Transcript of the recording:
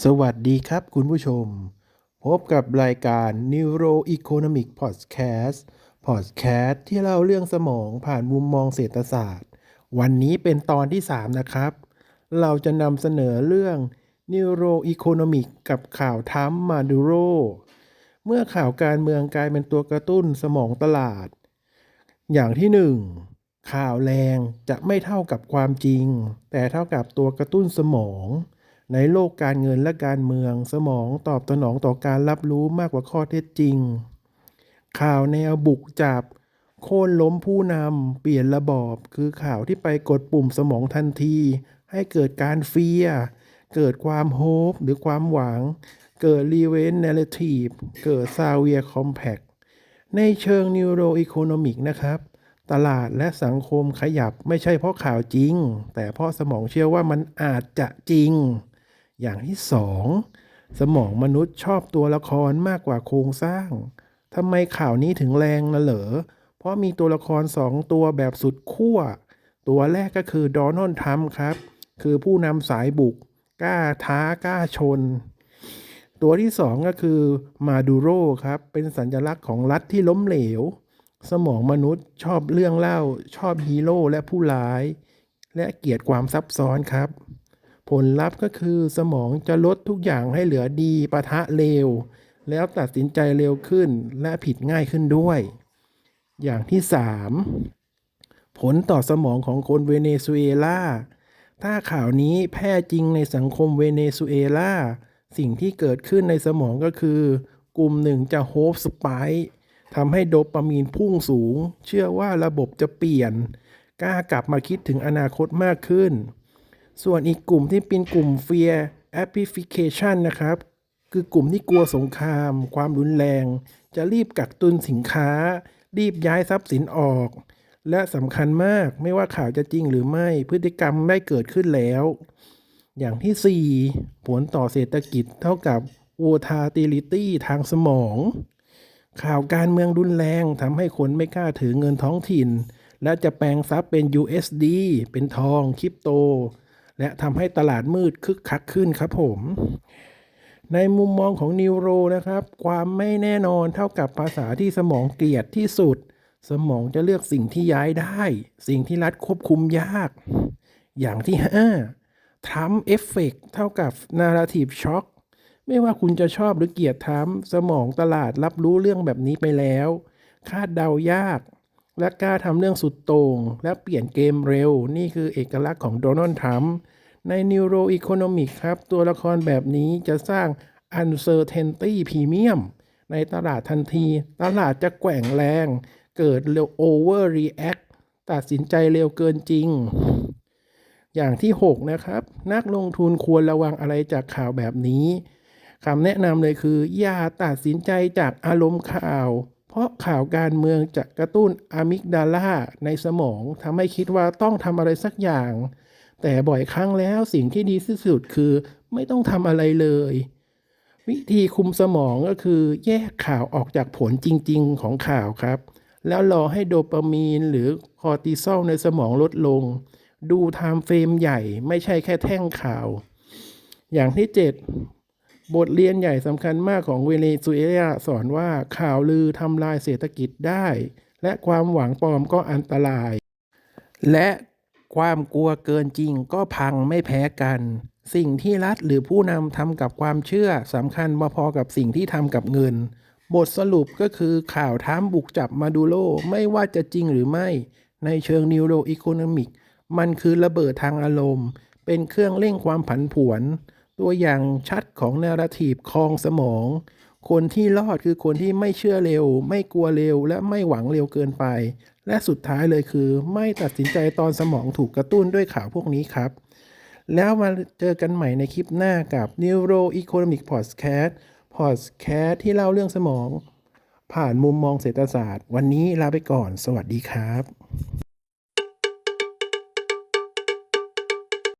สวัสดีครับคุณผู้ชม พบกับรายการ Neuro Economic Podcast Podcast ที่เล่าเรื่องสมองผ่านมุมมองเศรษฐศาสตร์ วันนี้เป็นตอนที่ 3 นะครับ เราจะนำเสนอเรื่อง Neuro Economic กับข่าวทัมมาดูโร เมื่อข่าวการเมืองกลายเป็นตัวกระตุ้นสมองตลาด อย่างที่หนึ่งข่าวแรงจะไม่เท่ากับความจริง แต่เท่ากับตัวกระตุ้นสมอง ในโลกการเงินและการเมือง สมองตอบสนองต่อการรับรู้มากกว่าข้อเท็จจริง ข่าวแนวบุกจับ โค่นล้มผู้นำเปลี่ยนระบอบ คือข่าวที่ไปกดปุ่มสมองทันที ให้เกิดการเฟีย เกิดความโฮปหรือความหวัง เกิดรีเวนเนเรทีฟเกิดซาเวียคอมแพคในเชิงนิวโรอีโคโนมิกนะครับตลาดและสังคมขยับไม่ใช่เพราะข่าวจริง แต่เพราะสมองเชื่อว่ามันอาจจะจริง อย่างที่สองสมองมนุษย์ชอบตัวละครมากกว่าโครงสร้างทำไมข่าวนี้ถึงแรงนะเหรอ เพราะมีตัวละครสองตัวแบบสุดขั้ว ตัวแรกก็คือดอนนทัมครับ คือผู้นำสายบุก กล้าท้ากล้าชน ตัวที่สองก็คือมาดูโรครับ เป็นสัญลักษณ์ของรัฐที่ล้มเหลว สมองมนุษย์ชอบเรื่องเล่า ชอบฮีโร่และผู้ร้าย และเกลียดความซับซ้อนครับ ผลลัพธ์ก็คือสมองจะลดทุกอย่างให้เหลือดีปะทะเลวแล้วตัดสินใจเร็วขึ้นและผิดง่ายขึ้นด้วย อย่างที่สามผลต่อสมองของคนเวเนซุเอลาถ้าข่าวนี้แพร่จริงในสังคมเวเนซุเอลาสิ่งที่เกิดขึ้นในสมองก็คือกลุ่มหนึ่งจะโฮปสปายทำให้โดปามีนพุ่งสูง เชื่อว่าระบบจะเปลี่ยน กล้ากลับมาคิดถึงอนาคตมากขึ้น ส่วนอีกกลุ่มที่เป็นกลุ่ม Fear Amplification นะครับ คือกลุ่มที่กลัวสงคราม ความรุนแรง จะรีบกักตุนสินค้า รีบย้ายทรัพย์สินออก และสำคัญมากไม่ว่าข่าวจะจริงหรือไม่พฤติกรรมได้เกิดขึ้นแล้ว อย่างที่ 4 ผลต่อเศรษฐกิจเท่ากับ volatility ทางสมอง ข่าวการเมืองรุนแรงทำให้คนไม่กล้าถือเงินท้องถิ่น และจะแปลงทรัพย์เป็น USD เป็นทองคริปโต และทำให้ตลาดมืดคึกคักขึ้นครับผม ในมุมมองของนิวโรนะครับ ความไม่แน่นอนเท่ากับภาษาที่สมองเกลียดที่สุด สมองจะเลือกสิ่งที่ย้ายได้ สิ่งที่รัฐควบคุมยาก อย่างที่ 5ทรัมป์เอฟเฟกเท่ากับนาราทีฟช็อคไม่ว่าคุณจะชอบหรือเกลียดทรัมป์สมองตลาดรับรู้เรื่องแบบนี้ไปแล้ว คาดเดายาก และกล้าทำเรื่องสุดโต่งและเปลี่ยนเกมเร็ว นี่คือเอกลักษณ์ของโดนัลด์ทรัมป์ใน Neuro Economic ครับ ตัวละครแบบนี้จะสร้าง Uncertainty Premium ในตลาดทันที ตลาดจะแกว่งแรง เกิดเร็ว Overreact ตัดสินใจเร็วเกินจริง อย่างที่ 6 นะครับ นักลงทุนควรระวังอะไรจากข่าวแบบนี้คำแนะนำเลยคือ อย่าตัดสินใจจากอารมณ์ข่าว เพราะข่าวการเมืองจะกระตุ้นอะมิกดาลาในสมองทำให้คิดว่าต้องทำอะไรสักอย่าง แต่บ่อยครั้งแล้วสิ่งที่ดีที่สุดคือไม่ต้องทำอะไรเลย วิธีคุมสมองก็คือแยกข่าวออกจากผลจริง ๆ ของข่าวครับ แล้วรอให้โดปามีนหรือคอร์ติซอลในสมองลดลง ดูไทม์เฟรมใหญ่ไม่ใช่แค่แท่งข่าว อย่างที่ 7 บทเรียนใหญ่สำคัญมากของเวเนซุเอลาสอนว่าข่าวลือทำลายเศรษฐกิจได้ และความหวังปลอมก็อันตราย และความกลัวเกินจริงก็พังไม่แพ้กัน สิ่งที่รัฐหรือผู้นำทำกับความเชื่อสำคัญมาพอกับสิ่งที่ทำกับเงิน บทสรุปก็คือข่าวท้ามบุกจับมาดูโลไม่ว่าจะจริงหรือไม่ ในเชิงนิวโรอีโคโนมิก มันคือระเบิดทางอารมณ์ เป็นเครื่องเร่งความผันผวน ตัวอย่างชัดของนาราทีฟคลองสมอง คนที่รอดคือคนที่ไม่เชื่อเร็ว ไม่กลัวเร็ว และไม่หวังเร็วเกินไป และสุดท้ายเลยคือ ไม่ตัดสินใจตอนสมองถูกกระตุ้นด้วยข่าวพวกนี้ครับ แล้วมาเจอกันใหม่ในคลิปหน้ากับ Neuro Economic Podcast Podcast ที่เล่าเรื่องสมอง ผ่านมุมมองเศรษฐศาสตร์ วันนี้ลาไปก่อน สวัสดีครับ